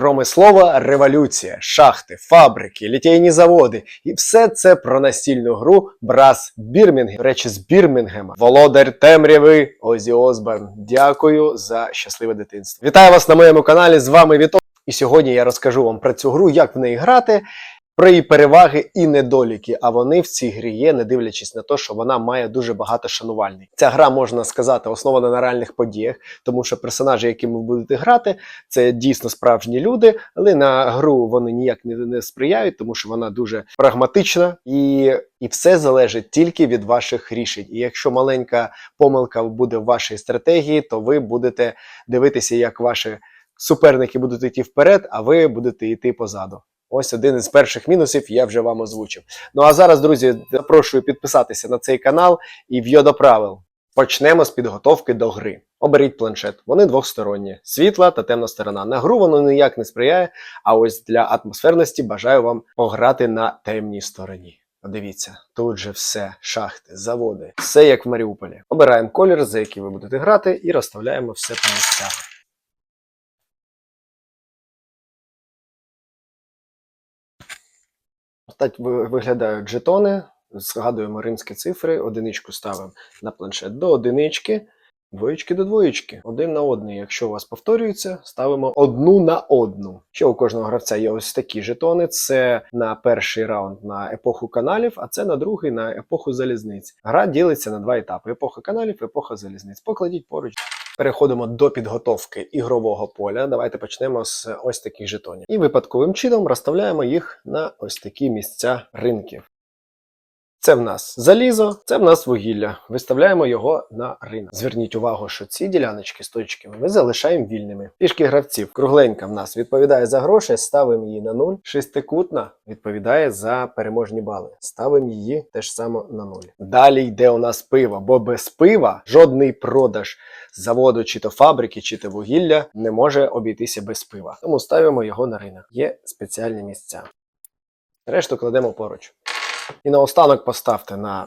Промислова революція, шахти, фабрики, літейні заводи і все це про настільну гру Брас Бірмінгем. Речі, з Бірмінгема. Володар темряви Озі Озберн. Дякую за щасливе дитинство. Вітаю вас на моєму каналі. З вами Віто. І сьогодні я розкажу вам про цю гру, як в неї грати, про її переваги і недоліки. А вони в цій грі є, не дивлячись на те, що вона має дуже багато шанувальників. Ця гра можна сказати основана на реальних подіях, тому що персонажі, якими ви будете грати, це дійсно справжні люди, але на гру вони ніяк не, не сприяють, тому що вона дуже прагматична і. І все залежить тільки від ваших рішень. І якщо маленька помилка буде в вашій стратегії, то ви будете дивитися, як ваші суперники будуть йти вперед, а ви будете йти позаду. Ось один із перших мінусів я вже вам озвучив. Ну а зараз, друзі, запрошую підписатися на цей канал і в'йо до правил. Почнемо з підготовки до гри. Оберіть планшет. Вони двохсторонні: світла та темна сторона. На гру воно ніяк не сприяє. А ось для атмосферності бажаю вам пограти на темній стороні. Подивіться, тут же все, шахти, заводи, все як в Маріуполі. Обираємо колір, за який ви будете грати, і розставляємо все по місцях. Так ви- виглядають жетони. Згадуємо римські цифри, одиничку ставимо на планшет до одинички, двоєчки до двоєчки, один на один. Якщо у вас повторюється, ставимо одну на одну. Ще у кожного гравця є ось такі жетони. Це на перший раунд на епоху каналів, а це на другий на епоху залізниць. Гра ділиться на два етапи: епоха каналів, епоха залізниць. Покладіть поруч. Переходимо до підготовки ігрового поля. Давайте почнемо з ось таких жетонів. І випадковим чином розставляємо їх на ось такі місця ринків. Це в нас залізо, це в нас вугілля. Виставляємо його на ринок. Зверніть увагу, що ці діляночки з точками ми залишаємо вільними. Пішки гравців. Кругленька в нас відповідає за гроші, ставимо її на 0. Шестикутна відповідає за переможні бали. Ставимо її теж само на 0. Далі йде у нас пиво, бо без пива жодний продаж заводу, чи то фабрики, чи то вугілля не може обійтися без пива. Тому ставимо його на ринок. Є спеціальні місця. Решту кладемо поруч. І наостанок поставте на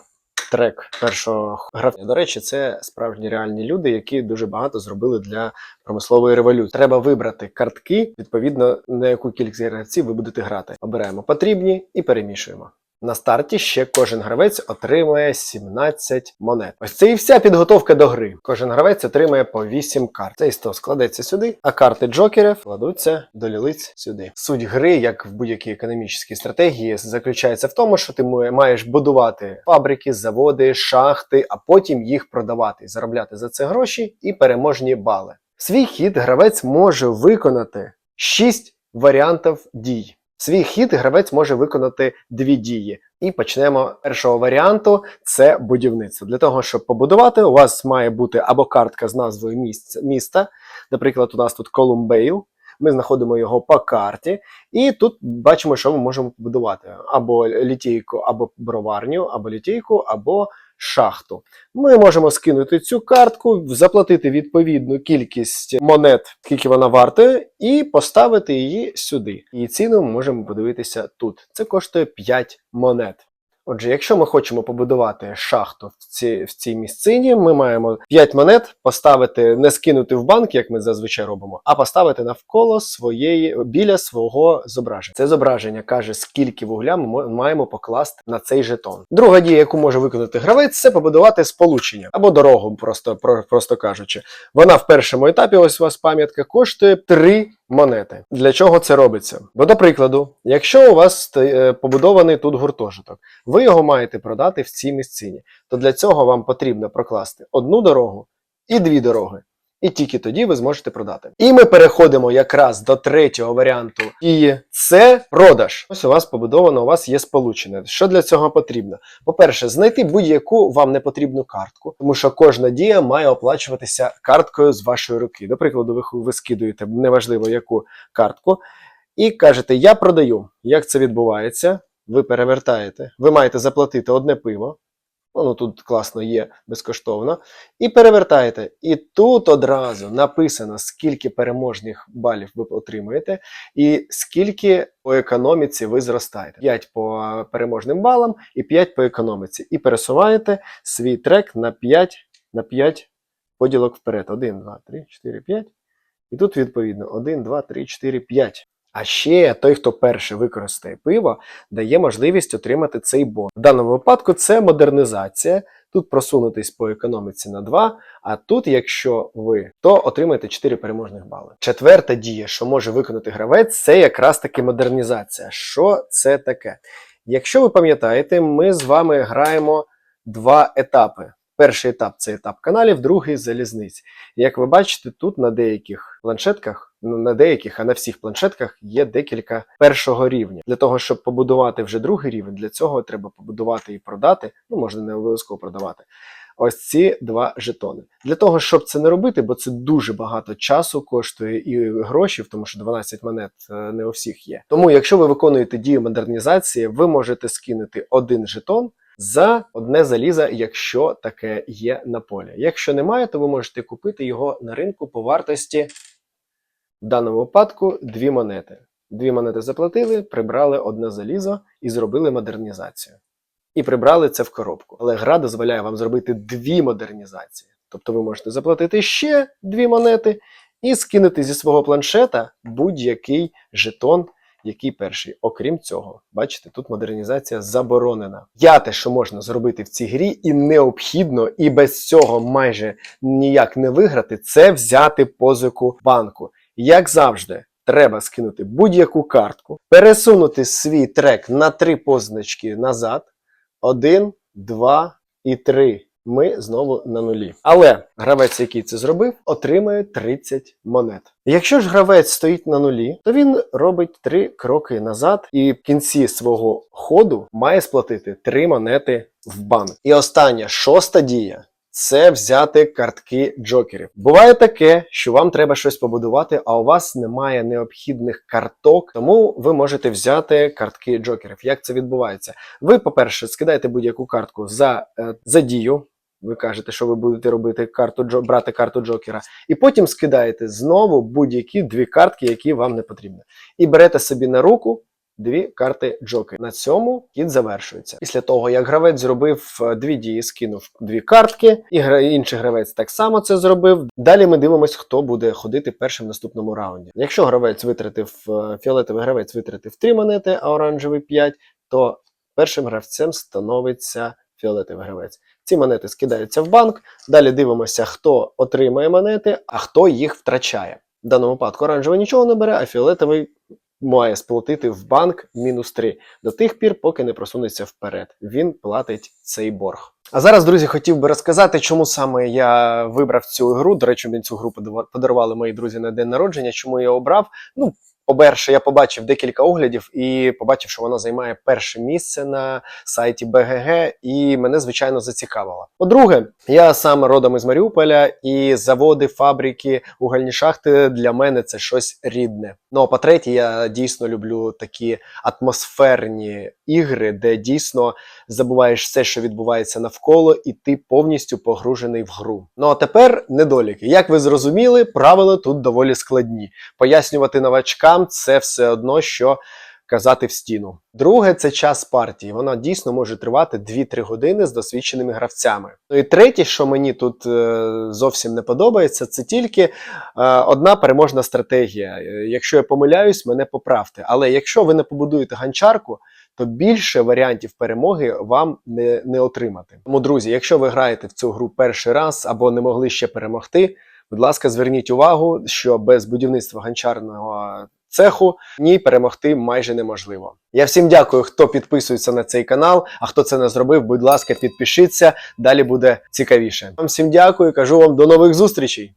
трек першого гравця. До речі, це справжні реальні люди, які дуже багато зробили для промислової революції. Треба вибрати картки, відповідно на яку кількість гравців ви будете грати. Обираємо потрібні і перемішуємо. На старті ще кожен гравець отримує 17 монет. Ось це і вся підготовка до гри. Кожен гравець отримує по 8 карт. Цей 100 складеться сюди, а карти джокерів кладуться до лілиць сюди. Суть гри, як в будь-якій економічній стратегії, заключається в тому, що ти маєш будувати фабрики, заводи, шахти, а потім їх продавати, заробляти за це гроші і переможні бали. Свій хід гравець може виконати 6 варіантів дій. Свій хід гравець може виконати дві дії. І почнемо першого варіанту це будівництво. Для того, щоб побудувати, у вас має бути або картка з назвою міста. Наприклад, у нас тут Колумбейл. Ми знаходимо його по карті, і тут бачимо, що ми можемо побудувати: або літійку, або броварню, або літійку, або шахту. Ми можемо скинути цю картку, заплатити відповідну кількість монет, скільки вона вартує, і поставити її сюди. І ціну ми можемо подивитися тут. Це коштує 5 монет. Отже, якщо ми хочемо побудувати шахту в цій, в цій місцині, ми маємо 5 монет поставити, не скинути в банк, як ми зазвичай робимо, а поставити навколо своєї біля свого зображення. Це зображення каже, скільки вугля ми маємо покласти на цей жетон. Друга дія, яку може виконати гравець, це побудувати сполучення або дорогу, просто, про- просто кажучи. Вона в першому етапі, ось у вас пам'ятка, коштує 3 монети. Для чого це робиться? Бо, до прикладу, якщо у вас е, побудований тут гуртожиток, ви його маєте продати в цій місцині, то для цього вам потрібно прокласти одну дорогу і дві дороги. І тільки тоді ви зможете продати. І ми переходимо якраз до третього варіанту. І це продаж. Ось у вас побудовано, у вас є сполучене. Що для цього потрібно? По-перше, знайти будь-яку вам не потрібну картку, тому що кожна дія має оплачуватися карткою з вашої руки. До прикладу, ви, ви скидуєте неважливо яку картку, і кажете: Я продаю. Як це відбувається? Ви перевертаєте, ви маєте заплатити одне пиво. Воно тут класно є безкоштовно. І перевертаєте. І тут одразу написано, скільки переможних балів ви отримуєте, і скільки по економіці ви зростаєте. 5 по переможним балам і 5 по економіці. І пересуваєте свій трек на 5, на 5 поділок вперед. 1, 2, 3, 4, 5. І тут відповідно 1, 2, 3, 4, 5. А ще той, хто перше використає пиво, дає можливість отримати цей бон. В даному випадку це модернізація. Тут просунутись по економіці на 2, а тут, якщо ви, то отримаєте 4 переможних бали. Четверта дія, що може виконати гравець, це якраз таки модернізація. Що це таке? Якщо ви пам'ятаєте, ми з вами граємо два етапи. Перший етап це етап каналів, другий залізниць. Як ви бачите, тут на деяких планшетках, ну на деяких, а на всіх планшетках є декілька першого рівня. Для того, щоб побудувати вже другий рівень, для цього треба побудувати і продати. Ну, можна не обов'язково продавати. Ось ці два жетони. Для того, щоб це не робити, бо це дуже багато часу коштує і грошей, тому що 12 монет е, не у всіх є. Тому, якщо ви виконуєте дію модернізації, ви можете скинути один жетон за одне залізо, якщо таке є на полі. Якщо немає, то ви можете купити його на ринку по вартості в даному випадку дві монети. Дві монети заплатили, прибрали одне залізо і зробили модернізацію. І прибрали це в коробку. Але гра дозволяє вам зробити дві модернізації. Тобто ви можете заплатити ще дві монети і скинути зі свого планшета будь-який жетон, який перший. Окрім цього, бачите, тут модернізація заборонена. П'яте, що можна зробити в цій грі, і необхідно, і без цього майже ніяк не виграти, це взяти позику банку. Як завжди, треба скинути будь-яку картку, пересунути свій трек на три позначки назад. Один, два і три. Ми знову на нулі. Але гравець, який це зробив, отримає 30 монет. Якщо ж гравець стоїть на нулі, то він робить три кроки назад і в кінці свого ходу має сплатити 3 монети в банк. І остання шоста дія. Це взяти картки джокерів. Буває таке, що вам треба щось побудувати, а у вас немає необхідних карток, тому ви можете взяти картки джокерів. Як це відбувається? Ви, по-перше, скидаєте будь-яку картку за, е, за дію. Ви кажете, що ви будете робити карту джо- брати карту Джокера, і потім скидаєте знову будь-які дві картки, які вам не потрібні. І берете собі на руку дві карти Джокера. На цьому кіт завершується. Після того, як гравець зробив е, дві дії, скинув дві картки, і гра- інший гравець так само це зробив. Далі ми дивимося, хто буде ходити першим в наступному раунді. Якщо гравець витратив е, фіолетовий гравець витратив 3 монети, а оранжевий 5, то першим гравцем становиться фіолетовий гравець. Ці монети скидаються в банк. Далі дивимося, хто отримає монети, а хто їх втрачає. В даному випадку оранжевий нічого не бере, а фіолетовий має сплатити в банк мінус 3 до тих пір, поки не просунеться вперед. Він платить цей борг. А зараз, друзі, хотів би розказати, чому саме я вибрав цю гру. До речі, мені цю гру подарували- мої друзі на день народження. Чому я обрав? Ну, по-перше, я побачив декілька оглядів і побачив, що вона займає перше місце на сайті БГГ, і мене звичайно зацікавило. По-друге, я сам родом із Маріуполя, і заводи, фабрики, угольні шахти для мене це щось рідне. Ну а по-третє, я дійсно люблю такі атмосферні ігри, де дійсно забуваєш все, що відбувається навколо, і ти повністю погружений в гру. Ну а тепер недоліки. Як ви зрозуміли, правила тут доволі складні. Пояснювати новачкам це все одно, що казати в стіну. Друге, це час партії. Вона дійсно може тривати 2-3 години з досвідченими гравцями. Ну і третє, що мені тут е, зовсім не подобається, це тільки е, одна переможна стратегія. Е, Якщо я помиляюсь, мене поправте. Але якщо ви не побудуєте ганчарку, то більше варіантів перемоги вам не, не отримати. Тому, друзі, якщо ви граєте в цю гру перший раз або не могли ще перемогти, будь ласка, зверніть увагу, що без будівництва ганчарного цеху ні перемогти майже неможливо. Я всім дякую, хто підписується на цей канал. А хто це не зробив, будь ласка, підпишіться. Далі буде цікавіше. Вам всім дякую, кажу вам до нових зустрічей.